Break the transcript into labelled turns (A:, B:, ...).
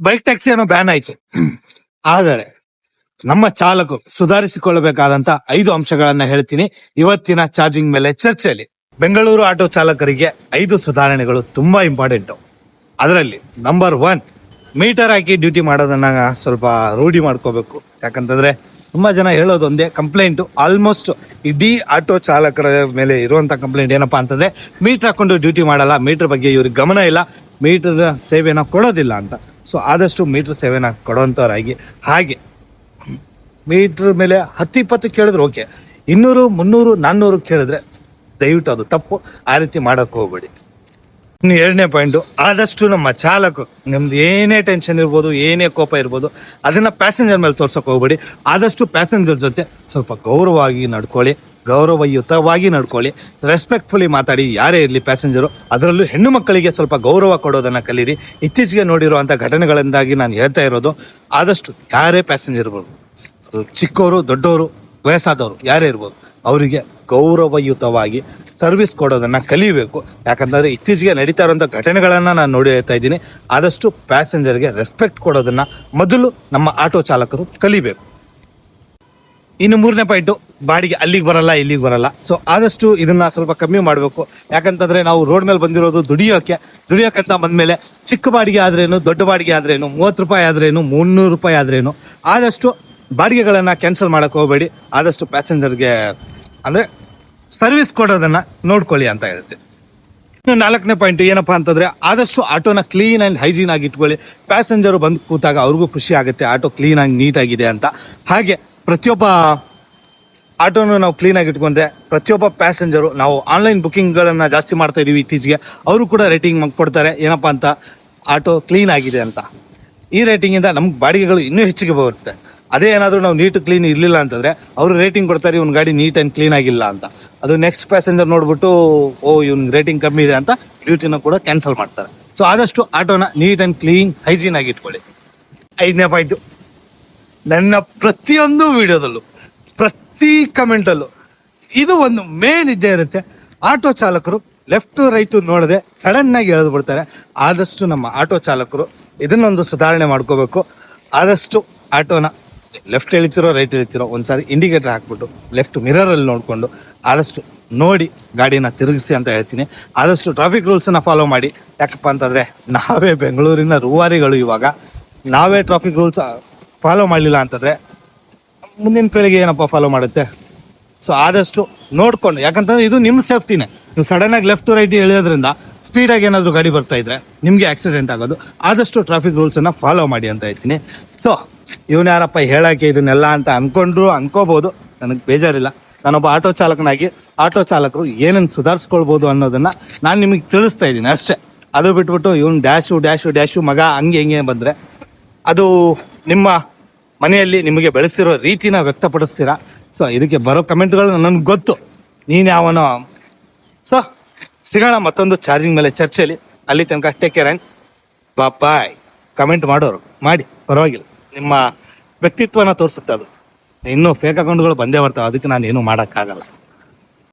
A: Bike taxi ಅನ್ನೋ ban ಆಯ್ತು. ಆದರೆ ನಮ್ಮ ಚಾಲಕರು ಸುಧಾರಿಸಿಕೊಳ್ಳಬೇಕಾದಂತ ಐದು ಅಂಶಗಳನ್ನ ಹೇಳ್ತೀನಿ. ಇವತ್ತಿನ ಚಾರ್ಜಿಂಗ್ ಮೇಲೆ ಚರ್ಚೆಯಲ್ಲಿ ಬೆಂಗಳೂರು ಆಟೋ ಚಾಲಕರಿಗೆ ಐದು ಸುಧಾರಣೆಗಳು ತುಂಬಾ ಇಂಪಾರ್ಟೆಂಟ್ ಅದರಲ್ಲಿ ನಂಬರ್ ಒನ್ ಮೀಟರ್ ಹಾಕಿ ಡ್ಯೂಟಿ ಮಾಡೋದನ್ನ ಸ್ವಲ್ಪ ರೂಢಿ ಮಾಡ್ಕೋಬೇಕು. ಯಾಕಂತಂದ್ರೆ ತುಂಬಾ ಜನ ಹೇಳೋದೊಂದೇ ಕಂಪ್ಲೇಂಟ್ ಆಲ್ಮೋಸ್ಟ್ ಇಡೀ ಆಟೋ ಚಾಲಕರ ಮೇಲೆ ಇರುವಂತ ಕಂಪ್ಲೇಂಟ್ ಏನಪ್ಪಾ ಅಂತಂದ್ರೆ ಮೀಟರ್ ಹಾಕೊಂಡು ಡ್ಯೂಟಿ ಮಾಡಲ್ಲ ಮೀಟರ್ ಬಗ್ಗೆ ಇವ್ರಿಗೆ ಗಮನ ಇಲ್ಲ ಮೀಟರ್ ಸೇವೆನ ಕೊಡೋದಿಲ್ಲ ಅಂತ. ಸೊ ಆದಷ್ಟು ಮೀಟರ್ ಸೇವೆನ ಕೊಡುವಂಥವ್ರಾಗಿ ಹಾಗೆ, ಮೀಟ್ರ್ ಮೇಲೆ ಹತ್ತು ಇಪ್ಪತ್ತು ಕೇಳಿದ್ರೆ ಓಕೆ. ಇನ್ನೂರು, ಮುನ್ನೂರು, ನಾನ್ನೂರು ಕೇಳಿದ್ರೆ ದಯವಿಟ್ಟು ಅದು ತಪ್ಪು. ಆ ರೀತಿ ಮಾಡೋಕ್ಕೆ ಹೋಗಬೇಡಿ. ಇನ್ನು ಎರಡನೇ ಪಾಯಿಂಟು, ಆದಷ್ಟು ನಮ್ಮ ಚಾಲಕ, ನಿಮ್ದು ಏನೇ ಟೆನ್ಷನ್ ಇರ್ಬೋದು, ಏನೇ ಕೋಪ ಇರ್ಬೋದು, ಅದನ್ನು ಪ್ಯಾಸೆಂಜರ್ ಮೇಲೆ ತೋರ್ಸೋಕೆ ಹೋಗ್ಬೇಡಿ. ಆದಷ್ಟು ಪ್ಯಾಸೆಂಜರ್ ಜೊತೆ ಸ್ವಲ್ಪ ಗೌರವವಾಗಿ ನಡ್ಕೊಳ್ಳಿ. ಗೌರವಯುತವಾಗಿ ನಡ್ಕೊಳ್ಳಿ. ರೆಸ್ಪೆಕ್ಟ್ಫುಲಿ ಮಾತಾಡಿ. ಯಾರೇ ಇರಲಿ ಪ್ಯಾಸೆಂಜರು ಅದರಲ್ಲೂ ಹೆಣ್ಣು ಮಕ್ಕಳಿಗೆ ಸ್ವಲ್ಪ ಗೌರವ ಕೊಡೋದನ್ನು ಕಲೀರಿ. ಇತ್ತೀಚೆಗೆ ನೋಡಿರುವಂಥ ಘಟನೆಗಳಿಂದಾಗಿ ನಾನು ಹೇಳ್ತಾ ಇರೋದು, ಆದಷ್ಟು ಯಾರೇ ಪ್ಯಾಸೆಂಜರ್ ಇರ್ಬೋದು ಅದು ಚಿಕ್ಕವರು ದೊಡ್ಡವರು ವಯಸ್ಸಾದವರು, ಯಾರೇ ಇರ್ಬೋದು, ಅವರಿಗೆ ಗೌರವಯುತವಾಗಿ ಸರ್ವಿಸ್ ಕೊಡೋದನ್ನು ಕಲಿಬೇಕು. ಯಾಕಂದರೆ ಇತ್ತೀಚೆಗೆ ನಡೀತಾ ಇರುವಂತ ಘಟನೆಗಳನ್ನು ನಾನು ನೋಡಿ ಹೇಳ್ತಾ ಇದ್ದೀನಿ. ಆದಷ್ಟು ಪ್ಯಾಸೆಂಜರ್ಗೆ ರೆಸ್ಪೆಕ್ಟ್ ಕೊಡೋದನ್ನು ಮೊದಲು ನಮ್ಮ ಆಟೋ ಚಾಲಕರು ಕಲಿಬೇಕು. ಇನ್ನು ಮೂರನೇ ಪಾಯಿಂಟ್ ಬಾಡಿಗೆ ಅಲ್ಲಿಗೆ ಬರಲ್ಲ, ಇಲ್ಲಿಗೆ ಬರಲ್ಲ. ಸೊ ಆದಷ್ಟು ಇದನ್ನ ಸ್ವಲ್ಪ ಕಮ್ಮಿ ಮಾಡಬೇಕು. ಯಾಕಂತಂದ್ರೆ ನಾವು ರೋಡ್ ಮೇಲೆ ಬಂದಿರೋದು ದುಡಿಯೋಕೆ ದುಡಿಯೋಕಂತ ಬಂದ್ಮೇಲೆ ಚಿಕ್ಕ ಬಾಡಿಗೆ ಆದ್ರೇನು, ದೊಡ್ಡ ಬಾಡಿಗೆ ಆದ್ರೇನು, ಮೂವತ್ತು ರೂಪಾಯಿ ಆದ್ರೇನು, ಮುನ್ನೂರು ರೂಪಾಯಿ ಆದ್ರೇನು, ಆದಷ್ಟು ಬಾಡಿಗೆಗಳನ್ನ ಕ್ಯಾನ್ಸಲ್ ಮಾಡಕ್ ಹೋಗಬೇಡಿ. ಆದಷ್ಟು ಪ್ಯಾಸೆಂಜರ್ಗೆ ಅಂದ್ರೆ ಸರ್ವಿಸ್ ಕೊಡೋದನ್ನ ನೋಡ್ಕೊಳ್ಳಿ ಅಂತ ಹೇಳ್ತೀನಿ ಇನ್ನು ನಾಲ್ಕನೇ ಪಾಯಿಂಟ್ ಏನಪ್ಪಾ ಅಂತಂದ್ರೆ ಆದಷ್ಟು ಆಟೋನ ಕ್ಲೀನ್ ಅಂಡ್ ಹೈಜೀನ್ ಆಗಿ ಇಟ್ಕೊಳ್ಳಿ. ಪ್ಯಾಸೆಂಜರ್ ಬಂದು ಕೂತಾಗ ಅವ್ರಿಗೂ ಖುಷಿ ಆಗುತ್ತೆ, ಆಟೋ ಕ್ಲೀನ್ ಆಗಿ ನೀಟ್ ಆಗಿದೆ ಅಂತ. ಹಾಗೆ ಪ್ರತಿಯೊಬ್ಬ ಆಟೋನ ನಾವು ಕ್ಲೀನ್ ಆಗಿ ಇಟ್ಕೊಂಡ್ರೆ ಪ್ರತಿಯೊಬ್ಬ ಪ್ಯಾಸೆಂಜರು ನಾವು ಆನ್ಲೈನ್ ಬುಕ್ಕಿಂಗ್ಗಳನ್ನು ಗಳನ್ನ ಜಾಸ್ತಿ ಮಾಡ್ತಾ ಇದೀವಿ ಇತ್ತೀಚೆಗೆ. ಅವರು ಕೂಡ ರೇಟಿಂಗ್ ಕೊಡ್ತಾರೆ. ಏನಪ್ಪಾ ಅಂತ? ಆಟೋ ಕ್ಲೀನ್ ಆಗಿದೆ ಅಂತ. ಈ ರೇಟಿಂಗ್ ಇಂದ ನಮ್ಗೆ ಬಾಡಿಗೆಗಳು ಇನ್ನೂ ಹೆಚ್ಚಿಗೆ ಬರುತ್ತೆ. ಅದೇ ಏನಾದ್ರೂ ನಾವು ನೀಟ್ ಕ್ಲೀನ್ ಇರಲಿಲ್ಲ ಅಂತಂದ್ರೆ ಅವರು ರೇಟಿಂಗ್ ಕೊಡ್ತಾರೆ, ಇವ್ನ ಗಾಡಿ ನೀಟ್ ಆ್ಯಂಡ್ ಕ್ಲೀನ್ ಆಗಿಲ್ಲ ಅಂತ. ಅದು ನೆಕ್ಸ್ಟ್ ಪ್ಯಾಸೆಂಜರ್ ನೋಡ್ಬಿಟ್ಟು, ಓ ಇವ್ನ ರೇಟಿಂಗ್ ಕಮ್ಮಿ ಇದೆ ಅಂತ ಡ್ಯೂಟಿನ ಕೂಡ ಕ್ಯಾನ್ಸಲ್ ಮಾಡ್ತಾರೆ. ಸೊ ಆದಷ್ಟು ಆಟೋನ ನೀಟ್ ಆ್ಯಂಡ್ ಕ್ಲೀನ್ ಹೈಜೀನ್ ಆಗಿ ಇಟ್ಕೊಳ್ಳಿ. ಐದನೇ ಪಾಯಿಂಟ್ ನನ್ನ ಪ್ರತಿಯೊಂದು ವಿಡಿಯೋದಲ್ಲೂ, ಪ್ರತಿ ಕಮೆಂಟಲ್ಲೂ ಇದು ಒಂದು ಮೇನ್ ಇದ್ದೇ ಇರುತ್ತೆ. ಆಟೋ ಚಾಲಕರು ಲೆಫ್ಟ್ ರೈಟ್ ನೋಡದೆ ಸಡನ್ ಆಗಿ ಎಳೆದು ಬಿಡ್ತಾರೆ. ಆದಷ್ಟು ನಮ್ಮ ಆಟೋ ಚಾಲಕರು ಇದನ್ನೊಂದು ಸುಧಾರಣೆ ಮಾಡ್ಕೋಬೇಕು. ಆದಷ್ಟು ಆಟೋನ ಲೆಫ್ಟ್ ಎಳಿತಿರೋ ರೈಟ್ ಎಳಿತಿರೋ, ಒಂದ್ಸಾರಿ ಇಂಡಿಕೇಟರ್ ಹಾಕ್ಬಿಟ್ಟು ಲೆಫ್ಟ್ ಮಿರರ್ ಅಲ್ಲಿ ನೋಡಿಕೊಂಡು ಆದಷ್ಟು ನೋಡಿ ಗಾಡಿನ ತಿರುಗಿಸಿ ಅಂತ ಹೇಳ್ತೀನಿ. ಆದಷ್ಟು ಟ್ರಾಫಿಕ್ ರೂಲ್ಸ್ನ ಫಾಲೋ ಮಾಡಿ. ಯಾಕಪ್ಪ ಅಂತಂದ್ರೆ ನಾವೇ ಬೆಂಗಳೂರಿನ ರೂವಾರಿಗಳು ಇವಾಗ. ನಾವೇ ಟ್ರಾಫಿಕ್ ರೂಲ್ಸ್ ಫಾಲೋ ಮಾಡಲಿಲ್ಲ ಅಂತಂದ್ರೆ ಮುಂದಿನ ಪೀಳಿಗೆ ಏನಪ್ಪ ಫಾಲೋ ಮಾಡುತ್ತೆ? ಸೊ ಆದಷ್ಟು ನೋಡ್ಕೊಂಡು, ಯಾಕಂತಂದ್ರೆ ಇದು ನಿಮ್ಮ ಸೇಫ್ಟಿನೇ ನೀವು ಸಡನ್ ಆಗಿ ಲೆಫ್ಟ್ ರೈಟ್ ಎಳೆಯೋದ್ರಿಂದ ಆಗಿ ಏನಾದ್ರು ಗಾಡಿ ಬರ್ತಾ ಇದ್ರೆ ನಿಮಗೆ ಆಕ್ಸಿಡೆಂಟ್ ಆಗೋದು. ಆದಷ್ಟು ಟ್ರಾಫಿಕ್ ರೂಲ್ಸ್ ಅನ್ನ ಫಾಲೋ ಮಾಡಿ ಅಂತ ಹೇಳ್ತೀನಿ. ಸೊ ಇವನ್ ಯಾರಪ್ಪ ಹೇಳಕ್ಕೆ ಇದನ್ನೆಲ್ಲ ಅಂತ ಅನ್ಕೊಂಡ್ರು ಅನ್ಕೋಬಹುದು ನನಗೆ ಬೇಜಾರಿಲ್ಲ. ನಾನೊಬ್ಬ ಆಟೋ ಚಾಲಕನಾಗಿ, ಆಟೋ ಚಾಲಕರು ಏನೇನು ಸುಧಾರಿಸ್ಕೊಳ್ಬಹುದು ಅನ್ನೋದನ್ನ ನಾನು ನಿಮಗೆ ತಿಳಿಸ್ತಾ ಇದ್ದೀನಿ ಅಷ್ಟೇ. ಅದು ಬಿಟ್ಬಿಟ್ಟು ಇವನ್ ಡ್ಯಾಶು ಡ್ಯಾಶು ಡ್ಯಾಶು ಮಗ ಹಂಗೆ ಹಿಂಗೆ ಬಂದ್ರೆ ಅದು ನಿಮ್ಮ ಮನೆಯಲ್ಲಿ ನಿಮಗೆ ಬೆಳೆಸಿರೋ ರೀತಿನ ವ್ಯಕ್ತಪಡಿಸ್ತೀರಾ? ಸೊ ಇದಕ್ಕೆ ಬರೋ ಕಮೆಂಟ್ಗಳು ನನಗೆ ಗೊತ್ತು. ನೀನು ಯಾವನೋ? ಸೊ ಸಿಗೋಣ ಮತ್ತೊಂದು ಚಾರ್ಜಿಂಗ್ ಮೇಲೆ ಚರ್ಚೆಯಲ್ಲಿ. ಅಲ್ಲಿ ತನಕ ಟೇಕ್ ಕೇರ್ ಬಾಯ್ ಕಮೆಂಟ್ ಮಾಡೋರು. ಮಾಡಿ. ಪರವಾಗಿಲ್ಲ. ನಿಮ್ಮ ವ್ಯಕ್ತಿತ್ವನ ತೋರಿಸುತ್ತೆ ಅದು. ಇನ್ನೂ ಫೇಕ್ ಅಕೌಂಟ್ಗಳು ಬಂದೇ ಬರ್ತಾವೆ. ಅದಕ್ಕೆ ನಾನು ಏನು ಮಾಡೋಕ್ಕಾಗಲ್ಲ.